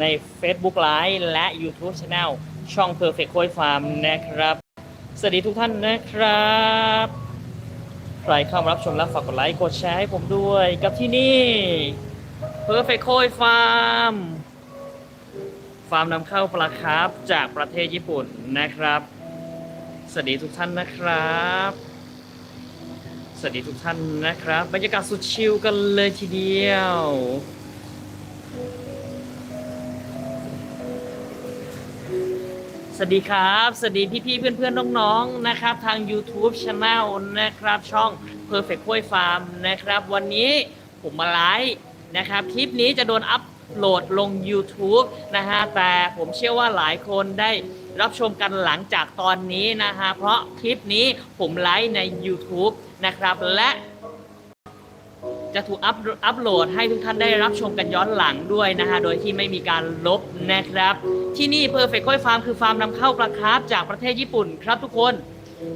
ใน Facebook Live และ YouTube Channel ช่อง Perfect Koi Farm นะครับ สวัสดีทุกท่านนะครับ ใครเข้ามารับชมแล้วฝากกดไลค์กดแชร์ให้ผมด้วยกับที่นี่ Perfect Koi Farm ฟาร์มนำเข้าปลาคาร์ฟจากประเทศญี่ปุ่นนะครับ สวัสดีทุกท่านนะครับ สวัสดีทุกท่านนะครับ บรรยากาศสุดชิลกันเลยทีเดียว สวัสดีครับ สวัสดีพี่ๆ เพื่อนๆ น้องๆ นะครับ ทาง YouTube Channel นะครับ ช่อง Perfect Koi Farm นะครับ วันนี้ผมมาไลฟ์นะครับ คลิปนี้จะโดนอัพโหลดลง YouTube นะฮะ แต่ผมเชื่อว่าหลายคนได้รับชมกันหลังจากตอนนี้นะฮะ เพราะคลิปนี้ผมไลฟ์ใน YouTube นะครับ และ จะถูกอัพอัพโหลดให้ทุกท่านได้รับชมกันย้อนหลังด้วยนะฮะ โดยที่ไม่มีการลบนะครับ ที่นี่ Perfect Koi Farm คือฟาร์มนำเข้าปลาคร์ฟจากประเทศญี่ปุ่นครับทุกคน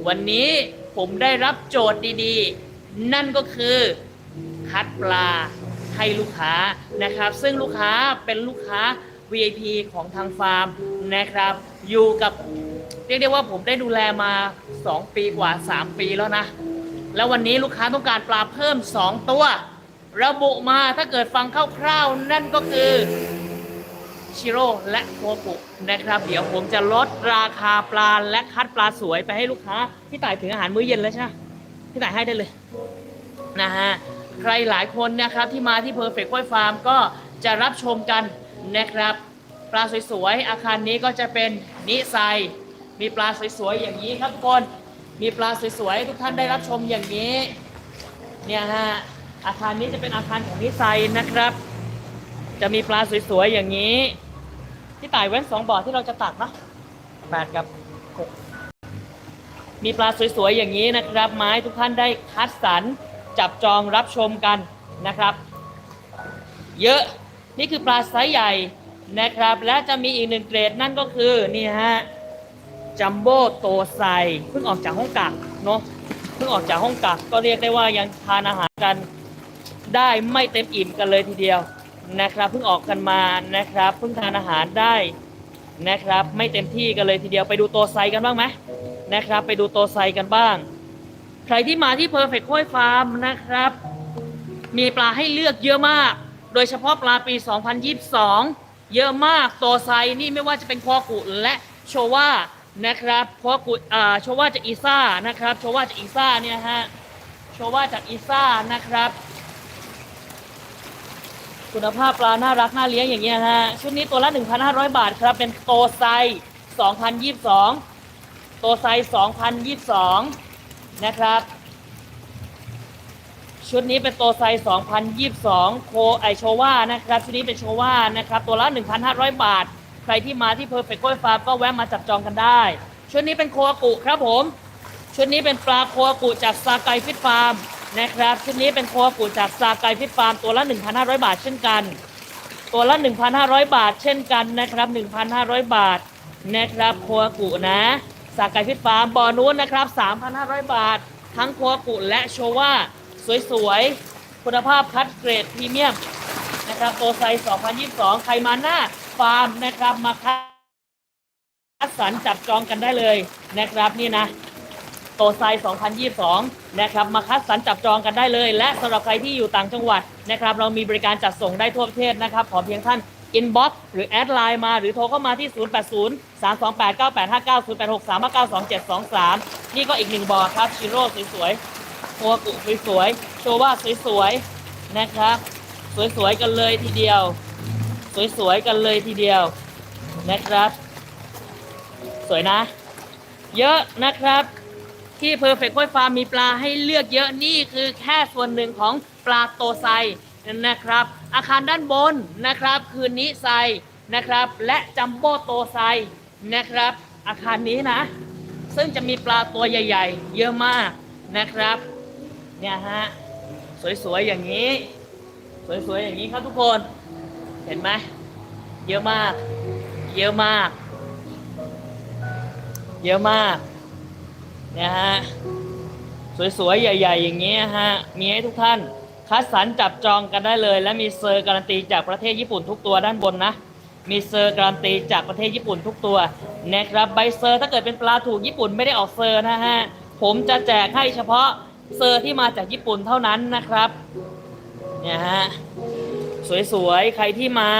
วันนี้ผมได้รับโจทย์ดีๆ นั่นก็คือคัดปลาให้ลูกค้านะครับ ซึ่งลูกค้าเป็นลูกค้า VIP ของทางฟาร์มนะครับ อยู่กับเรียกได้ว่าผมได้ดูแลมา 2 ปีกว่า 3 ปีแล้วนะ แล้ววันนี้ลูกค้าต้องการปลาเพิ่ม 2 ตัว ระบุมาถ้าเกิดฟังคร่าวๆนั่นก็คือชิโร่และโคกุนะครับ เดี๋ยวผมจะลดราคาปลาและคัดปลาสวยไปให้ลูกค้า พี่ต่ายถึงอาหารมื้อเย็นแล้วใช่ไหมพี่ต่ายให้ได้เลยนะฮะใครหลายคนนะครับที่มาที่ Perfect Koi Farm ก็จะรับชมกันนะครับ ปลาสวยๆ อาคารนี้ก็จะเป็นนิไซมีปลาสวยๆ อย่างนี้ครับทุกคน มีปลาสวยๆทุกท่านได้รับชมอย่างนี้ เนี่ยฮะอาคารนี้จะเป็นอาคารของนิไซนะครับ จะมีปลาสวยๆอย่างนี้ ที่ต่ายเว้นสองบ่อที่เราจะตักเนอะแปดกับหกมีปลาสวยๆอย่างนี้นะครับ ไม้ทุกท่านได้คัดสรรจับจองรับชมกันนะครับ เยอะนี่คือปลาไซส์ใหญ่นะครับ และจะมีอีกหนึ่งเกรดนั่นก็คือนี่ฮะ จัมโบ้โตไซเพิ่งออกจากห้องกักเนาะเพิ่งออกจากห้องกักก็เรียกได้ว่ายังทานอาหารกันได้ไม่เต็มอิ่มกันเลยทีเดียวนะครับเพิ่งออกกันมานะครับเพิ่งทานอาหารได้นะครับ ไม่เต็มที่กันเลยทีเดียวไปดูโตไซกันบ้างไหมนะครับ ไปดูโตไซกันบ้าง ใครที่มาที่ Perfect Koi Farm นะครับ มีปลาให้เลือกเยอะมาก โดยเฉพาะปลาปี 2022 เยอะมากโตไซนี่ไม่ว่าจะเป็นคอกุและโชว่า นะครับคอกุอ่าโชว่าจากอีซ่านะครับโชว่าจากอีซ่าเนี่ยฮะโชว่าจากอีซ่านะครับ คุณภาพปลาน่ารักน่าเลี้ยงอย่างเงี้ยฮะชุดนี้ตัวละ 1,500 บาทครับ เป็นโตไซ2022 โตไซ2022 นะครับ ชุดนี้เป็นโตไซ2022 โคไอโชว่านะครับ ชุดนี้เป็นโชว่านะครับ ตัวละ 1,500 บาท รที่มาที่ Perfect Koi Farm ก็แวะมาจับจองกันได้ ชุดนี้เป็นโคอากุครับผม ชุดนี้เป็นปลาโคอากุจากซาไกฟิตฟาร์มนะครับ ชุดนี้เป็นโคอากุจากซาไกฟิตฟาร์มตัวละ 1,500 บาทเช่นกัน ตัวละ 1,500 บาทเช่นกันนะครับ 1,500 บาทนะครับโคอากุนะซาไกฟิตฟาร์มบ่อนู้นนะครับ 3,500 บาท ทั้งโคอากุและโชว่าสวยๆคุณภาพคัดเกรดพรีเมียมนะครับโตไซ2022 ใครมาหน้า ฟาร์มนะครับมาคัดคัดสรรจับจองกันได้เลยนะครับนี่นะโตไซ 2022 นะครับ มาคัดสรรจับจองกันได้เลย และสำหรับใครที่อยู่ต่างจังหวัดนะครับ เรามีบริการจัดส่งได้ทั่วประเทศนะครับ ขอเพียงท่านอินบ็อกซ์หรือแอดไลน์มาหรือโทรเข้ามาที่ 080 328 9859 086 392 723นี่ก็อีกหนึ่งบอครับ ชิโร่สวยๆโคกุสวยๆ โชว่าสวยๆ นะครับ สวยๆ กันเลยทีเดียว สวยๆกันเลยทีเดียวนะครับ สวยนะ เยอะนะครับที่ Perfect Koi Farm มีปลาให้เลือกเยอะนี่คือแค่ส่วนหนึ่งของปลาโตไซนะครับ อาคารด้านบนนะครับ คือนิไซนะครับ และจัมโบ้โตไซนะครับ อาคารนี้นะ ซึ่งจะมีปลาตัวใหญ่ ๆ เยอะมากนะครับเนี่ยฮะสวยๆอย่างนี้ สวยๆอย่างนี้ครับทุกคน เห็นไหมเยอะมาก เยอะมาก เยอะมากเนี่ยฮะสวยๆ ใหญ่ ๆ อย่างนี้ยฮะ มีให้ทุกท่าน คัดสรรจับจองกันได้เลย และมีเซอร์การันตีจากประเทศญี่ปุ่นทุกตัวด้านบนนะ มีเซอร์การันตีจากประเทศญี่ปุ่นทุกตัวนะครับใบเซอร์ถ้าเกิดเป็นปลาถูกญี่ปุ่นไม่ได้ออกเซอร์นะฮะ ผมจะแจกให้เฉพาะเซอร์ที่มาจากญี่ปุ่นเท่านั้นนะครับเนี่ยฮะ สวยๆ ใครที่มา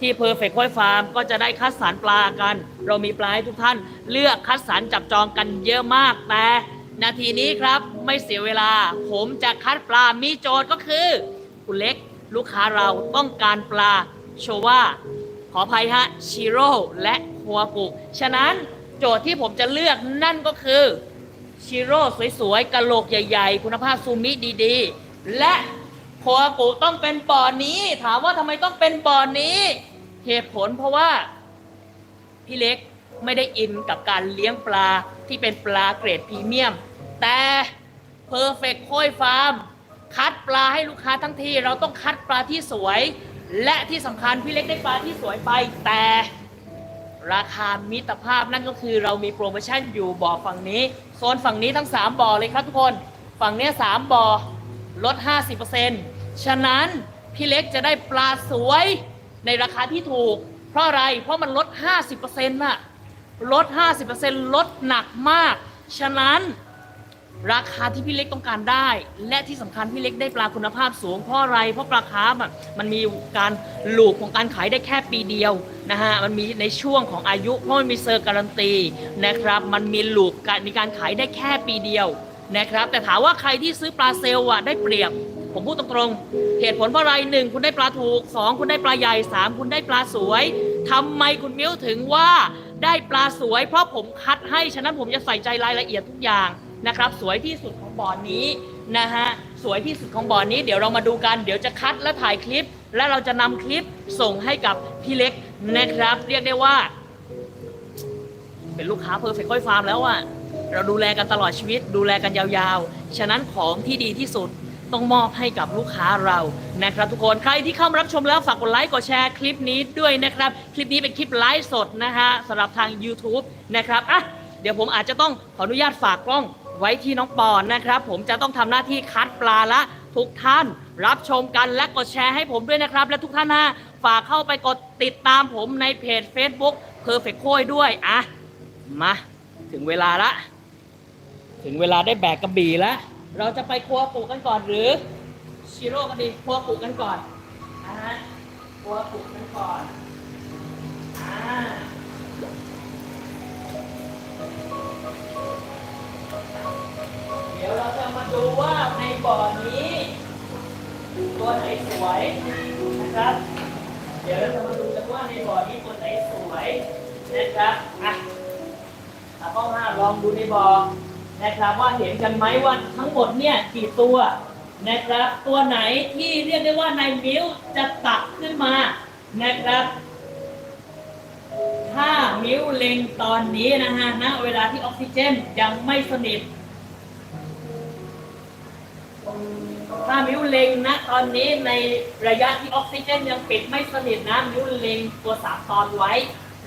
ที่ Perfect ค่อยฟาร์มก็จะได้คัดสรรปลากัน เรามีปลาให้ทุกท่านเลือกคัดสรรจับจองกันเยอะมากแต่นาทีนี้ครับไม่เสียเวลา ผมจะคัดปลามีโจทย์ก็คือคุณเล็กลูกค้าเราต้องการปลาโชว่าขออภัยฮะชิโร่และคัวกุฉะนั้นโจทย์ที่ผมจะเลือกนั่นก็คือชิโร่สวยๆกะโหลกใหญ่ ๆ คุณภาพซูมิดีๆ และ โคอากุต้องเป็นบ่อนี้ ถามว่าทำไมต้องเป็นบ่อนี้ เหตุผลเพราะว่าพี่เล็กไม่ได้อินกับการเลี้ยงปลาที่เป็นปลาเกรดพรีเมียม แต่ Perfect โค้ยฟาร์ม คัดปลาให้ลูกค้าทั้งทีเราต้องคัดปลาที่สวย และที่สำคัญพี่เล็กได้ปลาที่สวยไป แต่ราคามิตรภาพนั่นก็คือเรามีโปรโมชั่นอยู่บ่อฝั่งนี้ โซนฝั่งนี้ทั้ง 3บ่อเลยครับทุกคน ฝั่งเนี้ย3บ่อลด 50% ฉะนั้นพี่เล็กจะได้ปลาสวยในราคาที่ถูก เพราะอะไร เพราะมันลด 50%น่ะ ลด 50%ลดหนักมาก ฉะนั้นราคาที่พี่เล็กต้องการได้ และที่สำคัญพี่เล็กได้ปลาคุณภาพสูงเพราะอะไร เพราะปลาคาร์ฟมันมีการหลูกของการขายได้แค่ปีเดียวนะฮะมันมีในช่วงของอายุเพราะมันมีเซอร์การันตีนะครับ มันมีหลูกการมีการขายได้แค่ปีเดียวนะครับ แต่ถามว่าใครที่ซื้อปลาเซลล์อะได้เปรียบ ผมพูดตรงๆ เหตุผลเพราะอะไรหนึ่งคุณได้ปลาถูกสองคุณได้ปลาใหญ่สามคุณได้ปลาสวยทำไมคุณมิ้วถึงว่าได้ปลาสวย เพราะผมคัดให้ฉะนั้นผมจะใส่ใจรายละเอียดทุกอย่างนะครับ สวยที่สุดของบ่อนนี้นะฮะสวยที่สุดของบ่อนนี้เดี๋ยวเรามาดูกันเดี๋ยวจะคัดและถ่ายคลิป และเราจะนำคลิปส่งให้กับพี่เล็กนะครับ เรียกได้ว่า เป็นลูกค้าเพอร์เฟคค่อยฟาร์มแล้วอะเราดูแลกันตลอดชีวิต ดูแลกันยาวๆ ฉะนั้นของที่ดีที่สุด ต้องมอบให้กับลูกค้าเรานะครับ ทุกคนใครที่เข้ามารับชมแล้วฝากกดไลค์กดแชร์คลิปนี้ด้วยนะครับ คลิปนี้เป็นคลิปไลฟ์สดนะฮะสำหรับทาง YouTube นะครับอะเดี๋ยวผมอาจจะต้องขออนุญาตฝากกล้องไว้ที่น้องปอนนะครับ ผมจะต้องทำหน้าที่คัดปลาละทุกท่านรับชมกันและกดแชร์ให้ผมด้วยนะครับ และทุกท่านนะฝากเข้าไปกดติดตามผมในเพจ Facebook Perfect โค้ยด้วยอะมาถึงเวลาละ ถึงเวลาได้แบกกระบี่แล้ว เราจะไปครัวปลูกกันก่อนหรือชิโร่กันดีครัวปลูกกันก่อนนะฮะครัวปลูกกันก่อนอ่าเดี๋ยวเราจะมาดูว่าในบ่อนี้ตัวไหนสวยนะครับ เดี๋ยวเราจะมาดูกันว่าในบ่อนี้ตัวไหนสวยนะครับอะตากล้องห้าลองดูในบ่อ นะครับว่าเห็นกันไหมว่าทั้งหมดเนี่ยกี่ตัวนะครับ ตัวไหนที่เรียกได้ว่านายมิวจะตักขึ้นมานะครับ ถ้ามิวเล็งตอนนี้นะฮะณเวลาที่ออกซิเจนยังไม่สนิทถ้ามิวเล็งนะตอนนี้ในระยะที่ออกซิเจนยังปิดไม่สนิทนะมิวเล็งตัวสามตอนไว้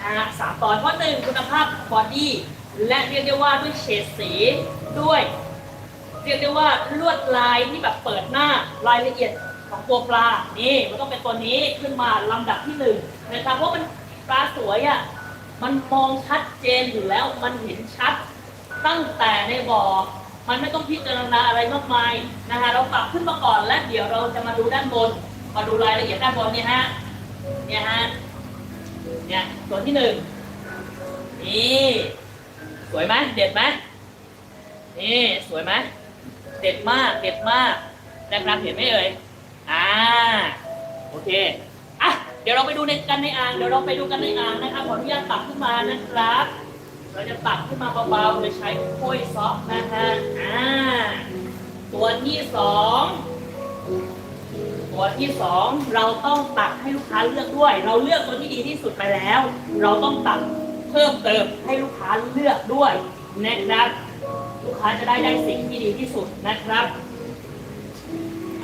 นะฮะสามตอนเพราะหนึ่งคุณภาพบอดี้ และเรียกได้ว่าด้วยเฉดสีด้วย เรียกได้ว่าลวดลายที่แบบเปิดหน้ารายละเอียดของตัวปลานี่มันต้องเป็นตัวนี้ขึ้นมาลำดับที่หนึ่งนะครับเพราะมันปลาสวยอะมันมองชัดเจนอยู่แล้วมันเห็นชัดตั้งแต่ในบ่อมันไม่ต้องพิจารณาอะไรมากมายนะฮะเราปรับขึ้นมาก่อนและเดี๋ยวเราจะมาดูด้านบน มาดูรายละเอียดด้านบนเนี่ยฮะเนี่ยฮะเนี่ยตัวที่หนึ่งนี่ วยไหมเด็ดไหมนี่สวยไหมเด็ดมากเด็ดมากนะครับเห็นไหมเอ่ยอ่าโอเคอะเดี๋ยวเราไปดูในกันในอ่างเดี๋ยวเราไปดูกันในอ่างนะครับขออนุญาตตักขึ้นมานะครับ เราจะตักขึ้นมาเบาๆโดยใช้โค้ยซอฟนะฮะอ่าตัวที่สองตัวที่สองเราต้องตักให้ลูกค้าเลือกด้วย เราเลือกตัวที่ดีที่สุดไปแล้ว เราต้องตัก พิ่มเติมให้ลูกค้าเลือกด้วยนะครับ ลูกค้าจะได้ได้สิ่งที่ดีที่สุดนะครับ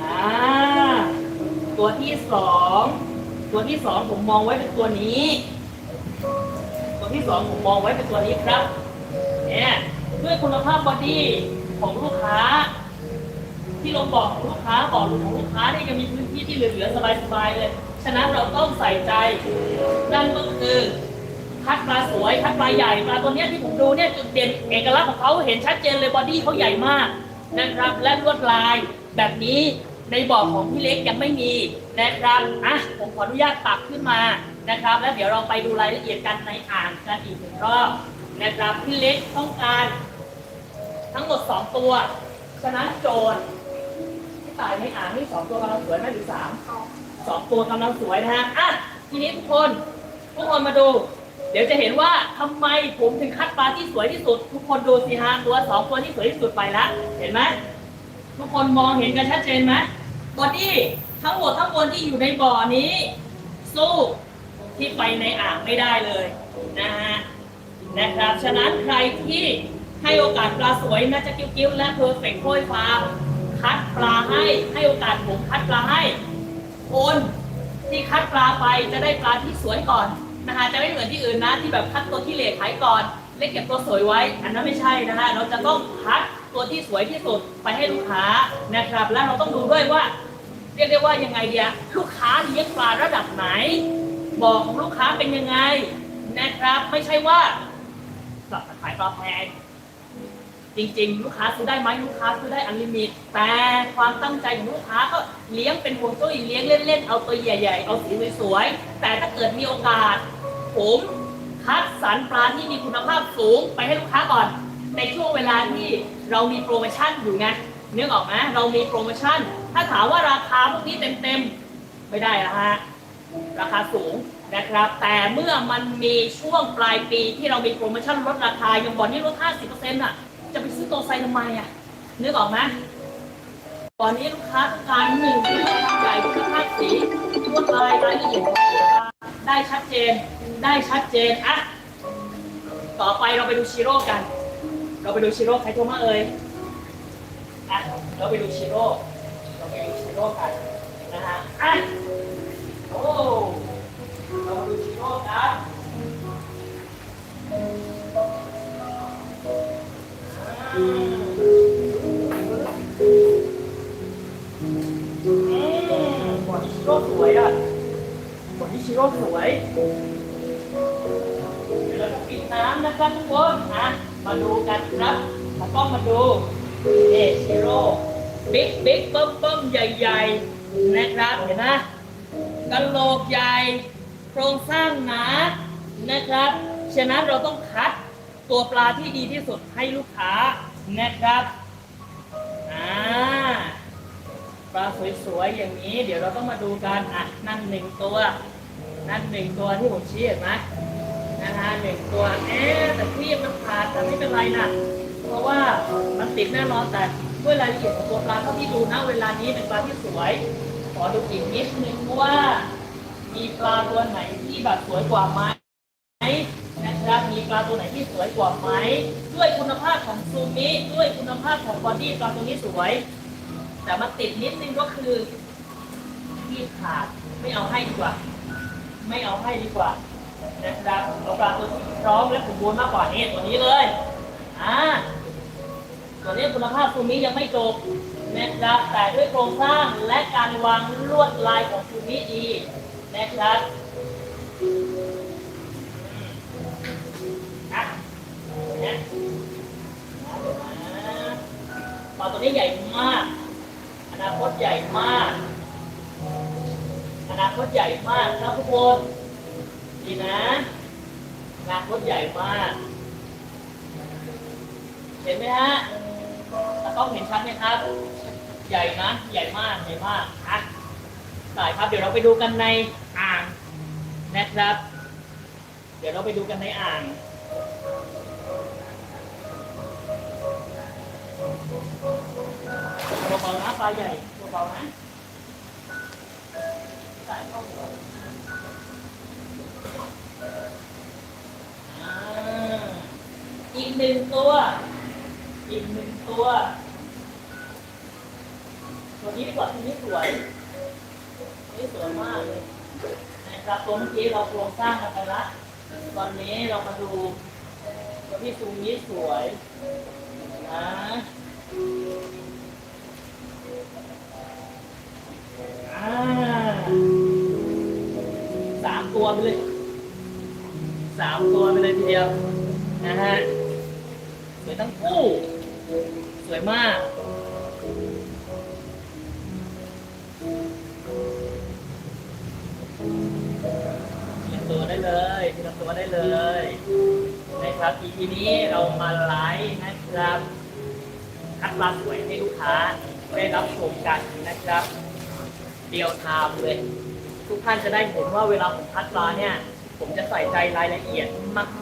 อ่าตัวที่สองตัวที่สองผมมองไว้เป็นตัวนี้ ตัวที่สองผมมองไว้เป็นตัวนี้ครับเนี่ยด้วยคุณภาพบอดี้ของลูกค้า ที่ลงบอกของลูกค้าบอกของลูกค้าเนี่ยยังมีพื้นที่ที่เหลือๆสบายๆเลยฉฉะนั้นเราต้องใส่ใจนั่นก็คือ คัดปลาสวยคัดปลาใหญ่ปลาตัวเนี้ยที่ผมดูเนี่ยจุดเด่นเอกลักษณ์ของเขาเห็นชัดเจนเลยบอดี้เขาใหญ่มากนะครับและลวดลายแบบนี้ในบ่อของพี่เล็กยังไม่มีนะครับอะผมขออนุญาตตักขึ้นมานะครับ แล้วเดี๋ยวเราไปดูรายละเอียดกันในอ่างกันอีกหนึ่งรอบนะครับพี่เล็กต้องการทั้งหมด 2 ตัวฉะนั้นโจทย์ที่ตายในอ่างนี่สองตัวกำลังสวยไหมหรือสามสองตัวกำลังสวยนะฮะอะทีนี้ทุกคนทุกคนมาดู เดี๋ยวจะเห็นว่าทำไมผมถึงคัดปลาที่สวยที่สุด ทุกคนดูสิฮะตัวสองตัวที่สวยที่สุดไปแล้วเห็นไหมทุกคนมองเห็นกันชัดเจนไหมบอดี้ทั้งหมดทั้งมวลที่อยู่ในบ่อนี้ สู้ที่ไปในอ่างไม่ได้เลยนะฮะนะครับฉะนั้นใครที่ให้โอกาสปลาสวยนะจะกิ้วกิ้วและเพอร์เฟกต์โค้ยฟามคัดปลาให้ให้โอกาสผมคัดปลาให้คนที่คัดปลาไปจะได้ปลาที่สวยก่อน นะคะจะไม่เหมือนที่อื่นนะที่แบบคัดตัวที่เหลขายก่อนเล็กเก็บตัวสวยไว้ อันนั้นไม่ใช่นะฮะเราจะต้องคัดตัวที่สวยที่สุดไปให้ลูกค้านะครับ และเราต้องดูด้วยว่า เรียกได้ว่ายังไงเดียลูกค้าเลี้ยงปลาระดับไหนบอกของลูกค้าเป็นยังไงนะครับ ไม่ใช่ว่าขายปลาแพง จริง ๆ ลูกค้าซื้อได้ไหมลูกค้าซื้อได้อันลิมิต แต่ความตั้งใจของลูกค้าก็เลี้ยงเป็นห่วงจุ้ยเลี้ยงเล่นๆ เอาตัวใหญ่ๆ เอาสีสวยๆ แต่ถ้าเกิดมีโอกาส ผมคัดสรรปลาที่มีคุณภาพสูงไปให้ลูกค้าก่อน ในช่วงเวลาที่เรามีโปรโมชั่นอยู่ไงนึกออกไหมเรามีโปรโมชั่น ถ้าถามว่าราคาพวกนี้เต็มๆ ไม่ได้ละฮะราคาสูงนะครับ แต่เมื่อมันมีช่วงปลายปีที่เรามีโปรโมชั่นลดราคาอย่างบอลนี่ลด 50%อะ จะไปซื้อโตไซทำไมอะนึกออกไหมตอนนี้ลูกค้าต้องการหนึ่งที่ลูกค้าใหญ่คุณภาพสีลวดลายรายละเอียดได้ชัดเจน ได้ชัดเจนอะต่อไปเราไปดูชิโร่กัน เราไปดูชิโร่ใครโทรมาเอ่ยอะเราไปดูชิโร่เราไปดูชิโร่กันนะฮะอะโอ้เรามาดูชิโร่กัน บอดี้ชิโร่สวยอะบอดี้ชิโร่สวยเดี๋ยวเราจะปิดน้ำนะครับทุกคนอะมาดูกันครับแล้วก็มาดูเอชิโร่บิ๊กบิ๊กเบิ้มเบิ้มใหญ่ๆนะครับเห็นไหมกะโหลกใหญ่ โครงสร้างหนานะครับ ฉะนั้นเราต้องคัด ตัวปลาที่ดีที่สุดให้ลูกค้านะครับอ่าปลาสวยๆอย่างนี้ เดี๋ยวเราต้องมาดูกันอะนั่นหนึ่งตัว นั่นหนึ่งตัวที่ผมชี้เห็นไหมนะฮะหนึ่งตัวเอ๊แต่ที่มันขาดแต่ไม่เป็นไรนะเพราะว่ามันติดแน่นอนแต่ด้วยรายละเอียดของตัวปลาเท่าที่ดูนะเวลานี้เป็นปลาที่สวย ขอดูอีกนิดนึงว่า มีปลาตัวไหนที่แบบสวยกว่าไหม นะครับมีปลาตัวไหนที่สวยกว่าไหมด้วยคุณภาพของซูมิด้วยคุณภาพของบอดี้ปลาตัวนี้สวย แต่มันติดนิดนึงก็คือที่ขาดไม่เอาให้ดีกว่า ไม่เอาให้ดีกว่านะครับเอาปลาตัวที่พร้อมและสมบูรณ์มากกว่านี้ตัวนี้เลยอ่าตัวนี้คุณภาพซูมิยังไม่จบนะครับแต่ด้วยโครงสร้างและการวางลวดลายของซูมิดีนะครับ นี่ยปลาตัวนี้ใหญ่มาก อนาคตใหญ่มาก อนาคตใหญ่มากนะทุกคนดีนะ อนาคตใหญ่มาก เห็นไหมฮะต้องเห็นชัดไหมครับ ใหญ่นะ ใหญ่มาก ใหญ่มากอะได้ครับ เดี๋ยวเราไปดูกันในอ่างนะครับ เดี๋ยวเราไปดูกันในอ่าง เบาๆนะปลาใหญ่เบาๆนะใส่เข้าหัวอีกหนึ่งตัว อีกหนึ่งตัว ตัวนี้ดีกว่าตัวนี้สวยตัวนี้สวยมากเลยนะครับตัวเมื่อกี้เราโครงสร้างกันไปละตอนนี้เรามาดูตัวที่ซูมิสวยนะ อ่าตัวไปเลยสามตัวไปเลยทีเดียวนะฮะสวยทั้งคู่ สวยมากทีละตัวได้เลยทีละตัวได้เลยนะครับ EP นี้เรามาไลฟ์นะครับ คัดปลาสวยให้ลูกค้าได้รับชมกันนะครับเดียวไทม์เลย ทุกท่านจะได้เห็นว่าเวลาผมคัดปลาเนี่ย ผมจะใส่ใจรายละเอียด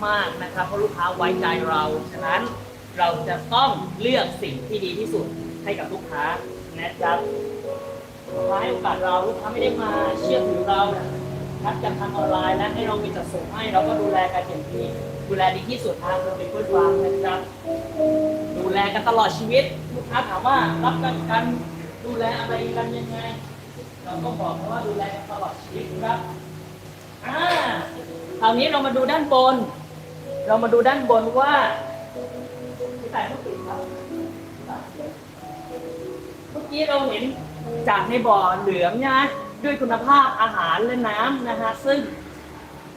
มาก ๆนะครับ เพราะลูกค้าไว้ใจเรา ฉะนั้นเราจะต้องเลือกสิ่งที่ดีที่สุดให้กับลูกค้านะครับลูกค้าให้โอกาสเราลูกค้าไม่ได้มาเชื่อถือเราคัดจากทางออนไลน์และให้เรามีจัดส่งให้เราก็ดูแลกันอย่างดีดูแลดีที่สุดทางเราเป็นคนวางนะครับ แลกันตลอดชีวิต ลูกค้าถามว่ารับกันกันดูแลอะไรกันยังไง เราก็บอกเขาว่าดูแลกันตลอดชีวิตครับอ่าคราวนี้เรามาดูด้านบน เรามาดูด้านบนว่าพี่แต่ผู้ติดครับเมื่อกี้เราเห็นจากในบ่อเหลืองนะด้วยคุณภาพอาหารและน้ำนะฮะซึ่ง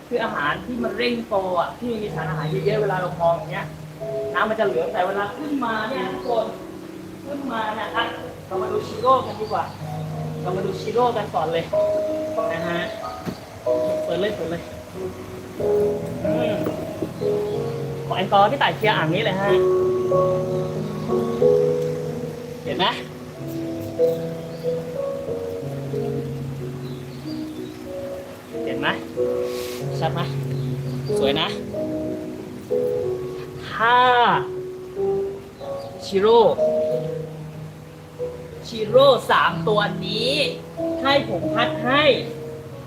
คืออาหารที่มันเร่งโตอะที่มีสารอาหารเยอะๆเวลาเรามองอย่างเงี้ย น้ำมันจะเหลืองแต่เวลาขึ้นมาเนี่ยทุกคนขึ้นมาเนี่ยอะเรามาดูชิโร่กันดีกว่า เรามาดูชิโร่กันก่อนเลยนะฮะเปิดเลยเปิดเลยอืมขอแอลกอฮอล์ที่ต่ายเคลียร์อ่างนี้เลยฮะเห็นไหมเห็นไหมชัดไหมสวยนะ ถ้าชิโร่ชิโร่สามตัวนี้ ให้ผมพัดให้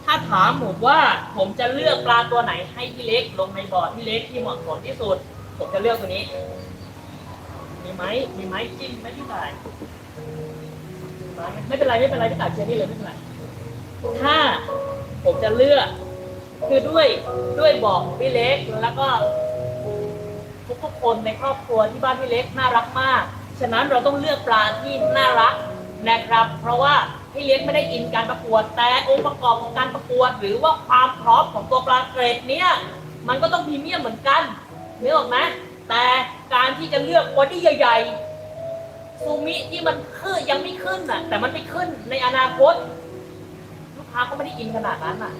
ถ้าถามผมว่าผมจะเลือกปลาตัวไหนให้พี่เล็ก ลงในบ่อที่เล็กที่เหมาะสมที่สุด ผมจะเลือกตัวนี้ มีไหมมีไหมจิ้มไหมพี่ต่ายไม่เป็นไรไม่เป็นไรพี่ต่ายเชียร์นี่เลยไม่เป็นไรถ้าผมจะเลือกคือด้วยด้วยบอของพี่เล็กแล้วก็ ทุกๆ คนในครอบครัวที่บ้านพี่เล็กน่ารักมาก ฉะนั้นเราต้องเลือกปลาที่น่ารักนะครับ เพราะว่าพี่เล็กไม่ได้อินการประกวด แต่องค์ประกอบของการประกวด หรือว่าความพร้อมของตัวปลาเกรดเนี้ยมันก็ต้องพรีเมียมเหมือนกันนึกออกไหมแต่การที่จะเลือกบอดี้ใหญ่ๆซูมิที่มันขึ้นยังไม่ขึ้นน่ะ แต่มันไม่ขึ้นในอนาคต ลูกค้าก็ไม่ได้อินขนาดนั้นน่ะ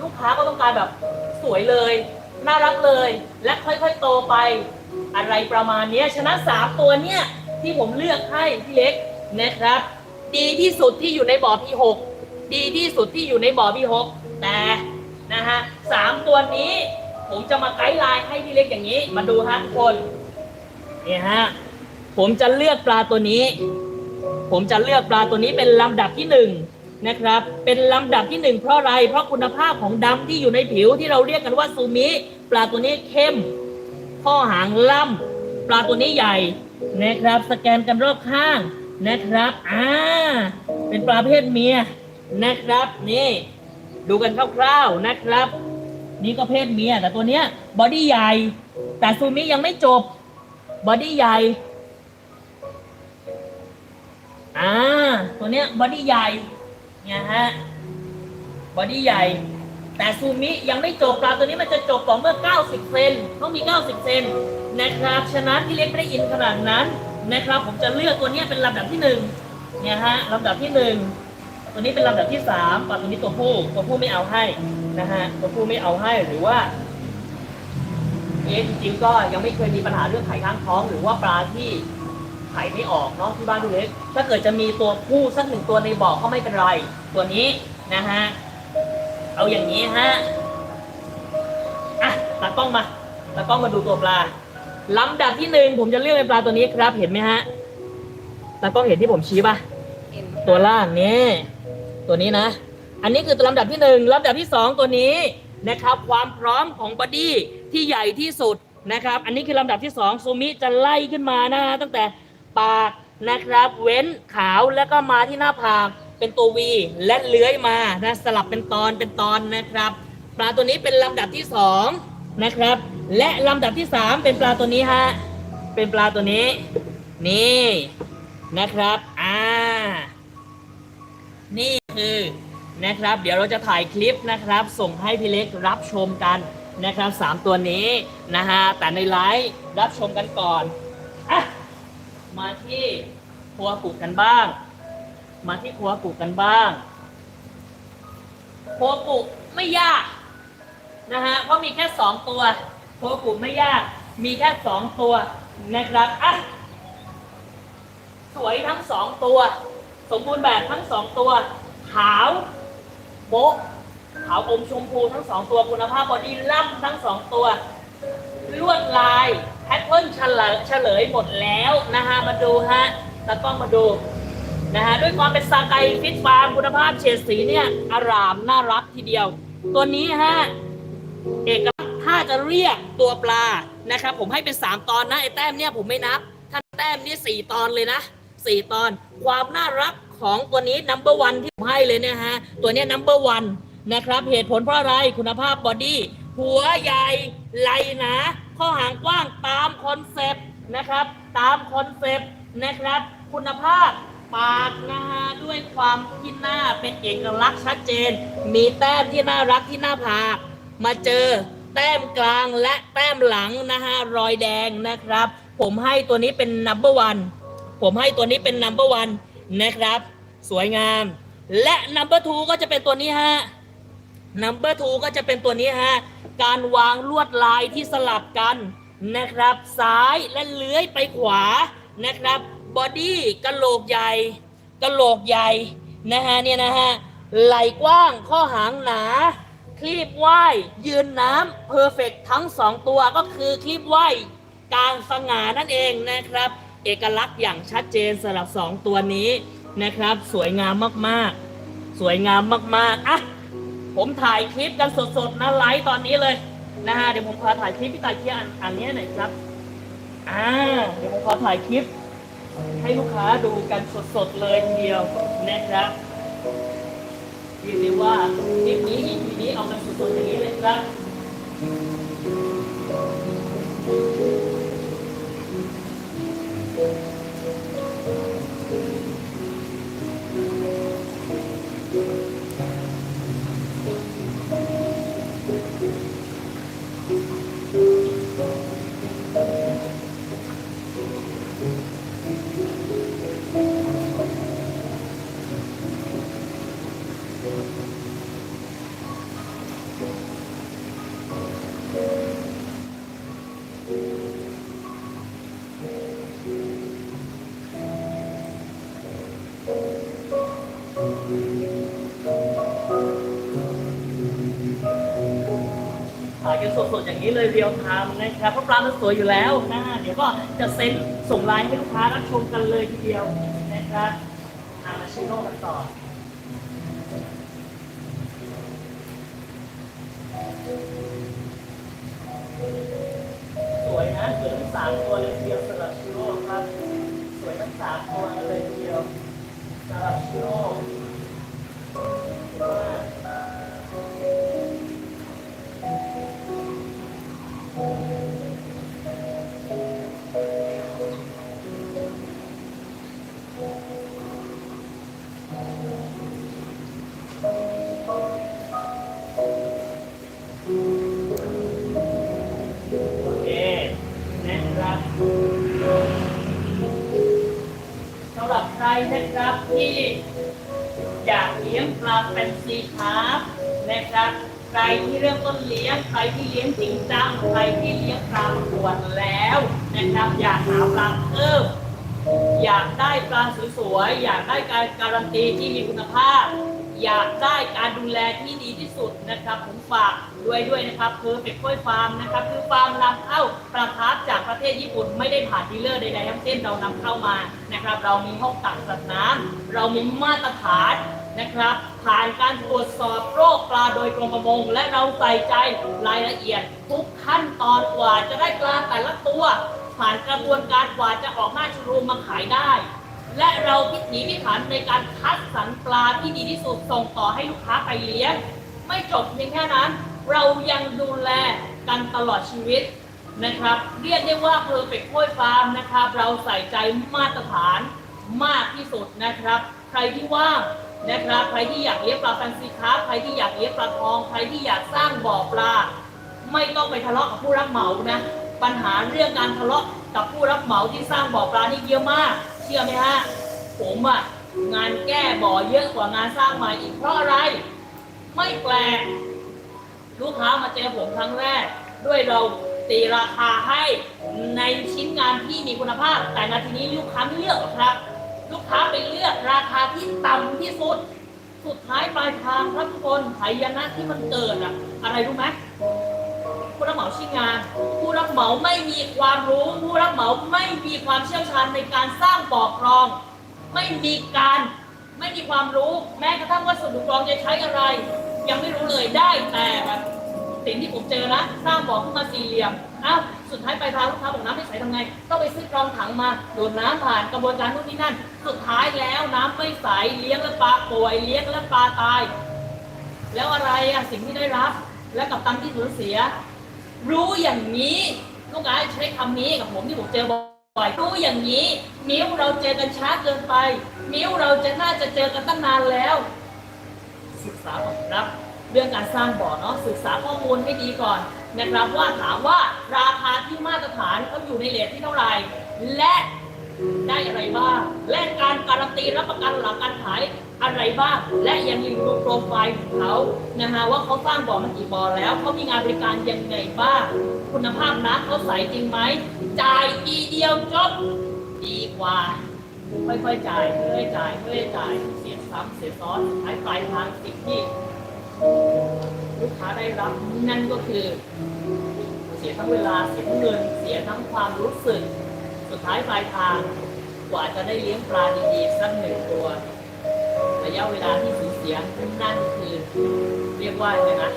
ลูกค้าก็ต้องการแบบสวยเลย น่ารักเลยและค่อยๆโตไป อะไรประมาณนี้ยฉะสามตัวเนี้ยที่ผมเลือกให้พี่เล็กนะครับ ดีที่สุดที่อยู่ในบ่อพี่หกดีที่สุดที่อยู่ในบ่อพี่หกแต่นะฮะสามตัวนี้ผมจะมาไกด์ไลน์ให้พี่เล็กอย่างนี้ มาดูฮะทุกคนนี่ฮะผมจะเลือกปลาตัวนี้ ผมจะเลือกปลาตัวนี้เป็นลำดับที่หนึ่ง นะครับ เป็นลำดับที่หนึ่งเพราะอะไร เพราะคุณภาพของดำที่อยู่ในผิวที่เราเรียกกันว่าซูมิ ปลาตัวนี้เข้ม ข้อหางล่ำปลาตัวนี้ใหญ่นะครับ สแกนกันรอบข้างนะครับ อ่า เป็นปลาเพศเมียนะครับ นี่ ดูกันคร่าวๆนะครับ นี่ก็เพศเมียแต่ตัวเนี้ยบอดี้ใหญ่ แต่ซูมิยังไม่จบบอดี้ใหญ่อ่าตัวเนี้ยบอดี้ใหญ่ เนี่ยฮะบอดี้ใหญ่ แต่ซูมิยังไม่จบปลาตัวนี้มันจะจบต่อเมื่อ 90 เซนต้องมี 90 เซนนะครับฉะนั้นที่เล็กไม่ได้อินขนาดนั้นนะครับ ผมจะเลือกตัวนี้เป็นลำดับที่หนึ่งเนี่ยฮะลำดับที่หนึ่งตัวนี้เป็นลำดับที่สามปลาตัวนี้ตัวผู้ตัวผู้ไม่เอาให้นะฮะตัวผู้ไม่เอาให้หรือว่าเอ๊จริงๆก็ยังไม่เคยมีปัญหาเรื่องไข่ข้างท้อง หรือว่าปลาที่ ไข่ไม่ออกเนาะที่บ้านพี่เล็ก ถ้าเกิดจะมีตัวผู้สักหนึ่งตัวในบ่อก็ไม่เป็นไร ตัวนี้นะฮะ เอาอย่างนี้ฮะ อะตากล้องมาตากล้องมาดูตัวปลาลำดับที่หนึ่งผมจะเลือกเป็นปลาตัวนี้ครับ เห็นไหมฮะตากล้องเห็นที่ผมชี้ป่ะ เห็นตัวล่างนี่ ตัวนี้นะ อันนี้คือลำดับที่หนึ่งลำดับที่สองตัวนี้นะครับ ความพร้อมของบอดี้ที่ใหญ่ที่สุดนะครับ อันนี้คือลำดับที่สองซูมิจะไล่ขึ้นมานะฮะตั้งแต่ ปากนะครับ เว้นขาวแล้วก็มาที่หน้าผากเป็นตัววีและเลื้อยมานะสลับเป็นตอนเป็นตอนนะครับ ปลาตัวนี้เป็นลำดับที่สองนะครับ และลำดับที่สามเป็นปลาตัวนี้ฮะเป็นปลาตัวนี้ นี่นะครับอ่านี่คือนะครับ เดี๋ยวเราจะถ่ายคลิปนะครับ ส่งให้พี่เล็กรับชมกันนะครับสามตัวนี้นะฮะแต่ในไลฟ์รับชมกันก่อนอะ มาที่ครัวปลูกกันบ้าง มาที่ครัวปลูกกันบ้างครัวปลูกไม่ยากนะฮะเพราะมีแค่สองตัวครัวปลูกไม่ยาก มีแค่สองตัวนะครับอะสวยทั้งสองตัว สมบูรณ์แบบทั้งสองตัว ขาวโบ๊ะขาวอมชมพูทั้งสองตัวคุณภาพบอดี้ล่ำทั้งสองตัวลวดลาย แพทเทิร์นเฉลยเฉลยหมดแล้วนะฮะมาดูฮะตากล้องมาดูนะฮะด้วยความเป็นซาไกฟิตฟาร์มคุณภาพเฉดสีเนี่ยอารามน่ารักทีเดียว ตัวนี้ฮะเอกลักษณ์ถ้าจะเรียกตัวปลานะครับผมให้เป็น 3 ตอนนะไอ้แต้มเนี่ยผมไม่นับถ้านแต้มนี่ 4 ตอนเลยนะ 4 ตอน ความน่ารักของตัวนี้ number one ที่ผมให้เลยเนี่ยฮะตัวเนี้ย number one นะครับเหตุผลเพราะอะไรคุณภาพบอดี้หัวใหญ่ไหลหนา ข้อหางกว้างตามคอนเซปต์นะครับ ตามคอนเซปต์นะครับ คุณภาพปากนะฮะด้วยความที่หน้าเป็นเอกลักษณ์ชัดเจน มีแต้มที่น่ารักที่หน้าผากมาเจอแต้มกลางและแต้มหลังนะฮะรอยแดงนะครับ ผมให้ตัวนี้เป็น number one ผมให้ตัวนี้เป็น number one นนะครับ สวยงาม และ number two ก็จะเป็นตัวนี้ฮะ number two ก็จะเป็นตัวนี้ฮะ การวางลวดลายที่สลับกันนะครับ ซ้ายและเลื้อยไปขวานะครับบอดี้กระโหลกใหญ่กระโหลกใหญ่นะฮะเนี่ยนะฮะไหล่กว้างข้อหางหนา คลีบว่ายยืนน้ำเพอร์เฟกทั้งสองตัวก็คือคลีบว่ายกลางสง่านั่นเองนะครับ เอกลักษณ์อย่างชัดเจนสำหรับสองตัวนี้นะครับ สวยงามมากๆ สวยงามมากๆอะ ผมถ่ายคลิปกันสดๆนะไลฟ์ตอนนี้เลยนะฮะเดี๋ยวผมขอถ่ายคลิปพี่ตายเคียอันอันนี้หน่อยครับอ่าเดี๋ยวผมขอถ่ายคลิป ให้ลูกค้าดูกันสดๆเลยทีเดียวนะครับเรียกได้ว่าคลิปนี้อีพีนี้เอากันสดๆอย่างนี้เลยครับ สดๆอย่างนี้เลยเรียวไทม์นะครับเพราะปลามันสวยอยู่แล้วนะเดี๋ยวก็จะเซ็นส่งไลน์ให้ลูกค้ารับชมกันเลยทีเดียวนะครับอามาชิโน่กันต่อสวยนะสวยทั้งสามตัวเลยเดียวสำหรับชิโร่ครับสวยทั้งสามตัวเลยเดียวสำหรับชิโร่ นะครับที่อยากเลี้ยงปลาเป็นซีคร์ฟนะครับ ใครที่เริ่มต้นเลี้ยงใครที่เลี้ยงจริงจังใครที่เลี้ยงปลาประกวดแล้วนะครับ อยากหาปลาเพิ่มอยากได้ปลาสวยๆอยากได้การการันตีที่มีคุณภาพ อยากได้การดูแลที่ดีที่สุดนะครับผมฝาก ด้วยด้วยนะครับคือเป็ดกล้วยฟาร์มนะครับคือฟาร์มนำเข้าปลาคาร์ฟจากประเทศญี่ปุ่นไม่ได้ผ่านดีลเลอร์ใดๆทั้งสิ้นเรานำเข้ามานะครับเรามีห้องตักสัตว์น้ำเรามีมาตรฐานนะครับผ่านการตรวจสอบโรคปลาโดยกรมประมง และเราใส่ใจรายละเอียด ทุกขั้นตอนกว่าจะได้ปลาแต่ละตัว ผ่านกระบวนการกว่าจะออกหน้าชูรูมมาขายได้ และเราพิถีพิถันในการคัดสรรปลาที่ดีที่สุดส่งต่อให้ลูกค้าไปเลี้ยง ไม่จบเพียงแค่นั้น เรายังดูแลกันตลอดชีวิตนะครับ เรียกได้ว่าเพอร์เฟกต์้วยฟาร์มนะครับ เราใส่ใจมาตรฐานมากที่สุดนะครับ ใครที่ว่างนะครับ ใครที่อยากเลี้ยงปลาแฟนซีคาร์ฟใครที่อยากเลี้ยงปลาทอง ใครที่อยากสร้างบ่อปลา ไม่ต้องไปทะเลาะกับผู้รับเหมานะ ปัญหาเรื่องการทะเลาะกับผู้รับเหมาที่สร้างบ่อปลานี่เยอะมาก เชื่อไหมฮะ ผมอะงานแก้บ่อเยอะกว่างานสร้างใหม่อีกเพราะอะไร ไม่แปลก ลูกค้ามาเจอผมครั้งแรก ด้วยเราตีราคาให้ในชิ้นงานที่มีคุณภาพ แต่นาทีนี้ลูกค้าไม่เลือกหรอกครับ ลูกค้าไปเลือกราคาที่ต่ำที่สุด สุดท้ายปลายทางครับทุกคนไหยนะที่มันเกิดอะอะไรรู้ไหมผู้รับเหมาชิ้นงาน ผู้รับเหมาไม่มีความรู้ ผู้รับเหมาไม่มีความเชี่ยวชาญในการสร้างบ่อคลอง ไม่มีการไม่มีความรู้ แม้กระทั่งวัสดุกรองจะใช้อะไร ยังไม่รู้เลยได้แต่แบบสิ่งที่ผมเจอนะสร้างบ่อขึ้นมาสี่เหลี่ยมอ้าวสุดท้ายไปลายทางลูกค้าบอกน้ำไม่ใสทำไงต้องไปซื้อกรองถังมาโดนน้ำผ่านกระบวนการนู่นนี่นั่น สุดท้ายแล้วน้ำไม่ใสเลี้ยงแล้วปลาป่วยเลี้ยงแล้วปลาตาย แล้วอะไรอะสิ่งที่ได้รับ และกับตังที่สูญเสีย รู้อย่างนี้ลูกค้าใช้คำนี้กับผมที่ผมเจอบ่อยรู้อย่างนี้ มิ้วเราเจอกันช้าเกินไป มิ้วเราจะน่าจะเจอกันตั้งนานแล้ว ศึกษาก่อนครับเรื่องการสร้างบ่อเนาะศึกษาข้อมูลให้ดีก่อนนะครับว่าถามว่าราคาที่มาตรฐานเขาอยู่ในเลทที่เท่าไหร่ และได้อะไรบ้างและการการันตีรับประกันหลังการขายอะไรบ้างและยังมีดูโปรไฟล์ของเขานะฮะว่าเขาสร้างบ่อมากี่บ่อแล้วเขามีงานบริการยังไงบ้างคุณภาพน้ำเขาใสจริงไหมจ่ายทีเดียวจบดีกว่า ค่อยๆจ่ายค่อยๆจ่ายค่อยๆจ่ายเสียซ้ำเสียซ้อนสุดท้ายปลายทางสิ่งที่ลูกค้าได้รับนั่นก็คือ เสียทั้งเวลาเสียทั้งเงินเสียทั้งความรู้สึก สุดท้ายปลายทางกว่าจะได้เลี้ยงปลาดีๆสักหนึ่งตัวระยะเวลาที่สูญเสียนั่นคือเรียกว่าไงนะ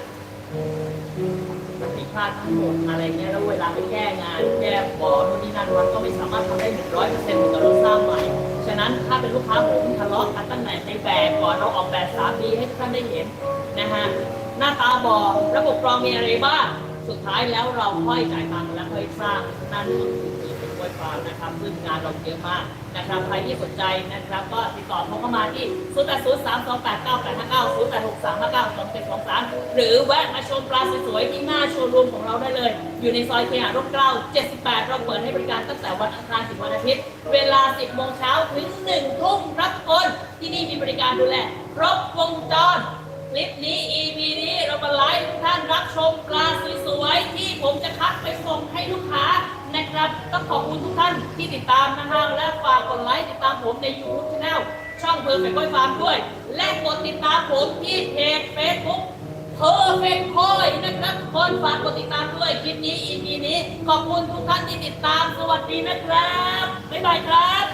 มันผิดพลาดทั้งหมดอะไรเงี้ยแล้วเวลาไปแก้งาน แก้บอนู่นนี่นั่นมันก็ไม่สามารถทำได้หนึ่งร้อยเปอร์เซ็นต์เหมือนกับเราสร้างใหม่ ฉะนั้นถ้าเป็นลูกค้าผมทะเลาะกันตั้งแต่ในแบบก่อนเราออกแบบสามีให้ท่านได้เห็นนะฮะหน้าตาบอระบบกรองมีอะไรบ้างสุดท้ายแล้วเราค่อยจ่ายตังค์และค่อยสร้างนั่นคือ นกล้วยฟาร์มนะครับซึ่งงานเราเยอะมากนะครับใครที่สนใจนะครับ ก็ติดต่อเขาเข้ามาที่ 0 8 0 3 2 8 9 8 5 9 0 8 6 3 5 9 2 7 2 3 หรือแวะมาชมปลาสวยๆที่หน้าโชว์รูมของเราได้เลย อยู่ในซอยเคหะร่มเกล้า78 เราเปิดให้บริการตั้งแต่วันอังคารถึงวันอาทิตย์ เวลา 10โมงเช้าถึง1ทุ่มรับคนที่นี่มีบริการดูแลครบวงจรคลิปนี้ EP นี้เรามาไลฟ์ทุกท่านรับชมปลาสวยๆที่ผมจะคัดไปส่งให้ลูกค้า นะครับ ต้องขอบคุณทุกท่านที่ติดตามนะฮะและฝากกดไลค์ติดตามผมใน YouTube Channel ช่องเพิร์เฟกต์ก้อยฟาร์มด้วย และกดติดตามผมที่เพจ Facebook เพอร์เฟกคอยนะครับคนฝากกดติดตามด้วยคลิปนี้อี EP นี้ขอบคุณทุกท่านที่ติดตามสวัสดีนะครับบ๊ายบายครับ